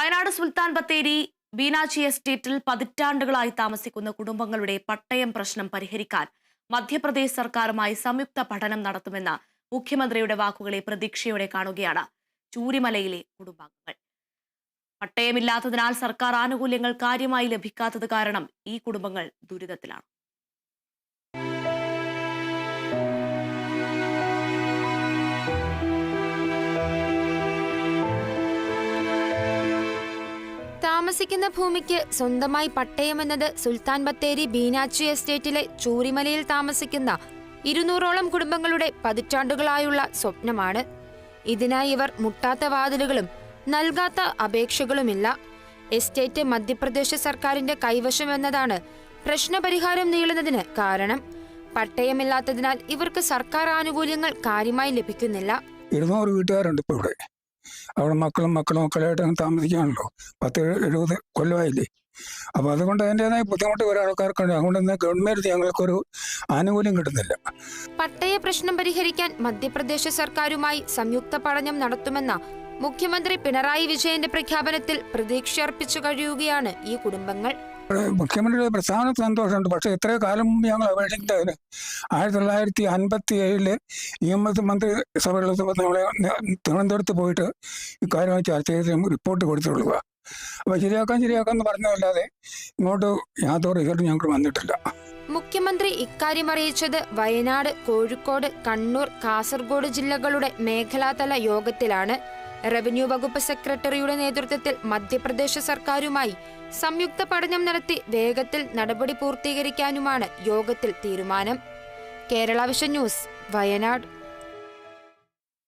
വയനാട് സുൽത്താൻ ബത്തേരി ബീനാച്ചി എസ്റ്റേറ്റിൽ പതിറ്റാണ്ടുകളായി താമസിക്കുന്ന കുടുംബങ്ങളുടെ പട്ടയം പ്രശ്നം പരിഹരിക്കാൻ മധ്യപ്രദേശ് സർക്കാരുമായി സംയുക്ത പഠനം നടത്തുമെന്ന മുഖ്യമന്ത്രിയുടെ വാക്കുകളെ പ്രതീക്ഷയോടെ കാണുകയാണ് ചൂരിമലയിലെ കുടുംബാംഗങ്ങൾ. പട്ടയമില്ലാത്തതിനാൽ സർക്കാർ ആനുകൂല്യങ്ങൾ കാര്യമായി ലഭിക്കാത്തത് കാരണം ഈ കുടുംബങ്ങൾ ദുരിതത്തിലാണ്. താമസിക്കുന്ന ഭൂമിക്ക് സ്വന്തമായി പട്ടയമെന്നത് സുൽത്താൻ ബത്തേരി ബീനാച്ചി എസ്റ്റേറ്റിലെ ചൂരിമലയിൽ താമസിക്കുന്ന ഇരുന്നൂറോളം കുടുംബങ്ങളുടെ പതിറ്റാണ്ടുകളായുള്ള സ്വപ്നമാണ്. ഇതിനായി ഇവർ മുട്ടാത്ത വാതിലുകളും നൽകാത്ത അപേക്ഷകളുമില്ല. എസ്റ്റേറ്റ് മധ്യപ്രദേശ് സർക്കാരിന്റെ കൈവശമെന്നതാണ് പ്രശ്നപരിഹാരം നീളുന്നതിന് കാരണം. പട്ടയമില്ലാത്തതിനാൽ ഇവർക്ക് സർക്കാർ ആനുകൂല്യങ്ങൾ കാര്യമായി ലഭിക്കുന്നില്ല. ഇരുന്നൂറ് വീട്ടുകാരുണ്ട് ഇപ്പോൾ ഇവിടെ. അവിടെ മക്കളും മക്കളും മക്കളായിട്ട് അങ്ങ് താമസിക്കുകയാണല്ലോ. പത്ത് എഴുപത് കൊല്ലമായില്ലേ? അപ്പോൾ അതുകൊണ്ട് അതിന്റെതായ ബുദ്ധിമുട്ട് ഒരാൾക്കാർക്കുണ്ട് ആൾക്കാർക്കുണ്ട്. അതുകൊണ്ട് ഇന്ന് ഗവൺമെന്റ് ഞങ്ങൾക്കൊരു ആനുകൂല്യം കിട്ടുന്നില്ല. പട്ടയ പ്രശ്നം പരിഹരിക്കാൻ മധ്യപ്രദേശ് സർക്കാരുമായി സംയുക്ത പഠനം നടത്തുമെന്ന മുഖ്യമന്ത്രി പിണറായി വിജയന്റെ പ്രഖ്യാപനത്തിൽ പ്രതീക്ഷയർപ്പിച്ചു കഴിയുകയാണ് ഈ കുടുംബങ്ങൾ. മുഖ്യമന്ത്രിയുടെ പ്രസ്ഥാന സന്തോഷമുണ്ട്. പക്ഷേ എത്ര കാലം മുമ്പ് ഞങ്ങൾ അപേക്ഷിച്ചതിന് ആയിരത്തി തൊള്ളായിരത്തി അൻപത്തി ഏഴിൽ മന്ത്രി സഭയിൽ നമ്മളെ തിരുവനന്തപുരത്ത് പോയിട്ട് ഇക്കാര്യമായി ചർച്ച ചെയ്ത് റിപ്പോർട്ട് കൊടുത്തുള്ളൂ അപ്പൊ ശരിയാക്കാൻ ശരിയാക്കാന്ന് പറഞ്ഞതല്ലാതെ ഇങ്ങോട്ട് യാതൊരു റിസൾട്ട് ഞങ്ങൾക്ക് വന്നിട്ടില്ല. മുഖ്യമന്ത്രി ഇക്കാര്യം അറിയിച്ചത് വയനാട് കോഴിക്കോട് കണ്ണൂർ കാസർഗോഡ് ജില്ലകളുടെ മേഖലാതല യോഗത്തിലാണ്. റവന്യൂ വകുപ്പ് സെക്രട്ടറിയുടെ നേതൃത്വത്തിൽ മധ്യപ്രദേശ് സർക്കാരുമായി സംയുക്ത പഠനം നടത്തി വേഗത്തിൽ നടപടി പൂർത്തീകരിക്കാനുമാണ് യോഗത്തിൽ തീരുമാനം. Kerala vision news Wayanad.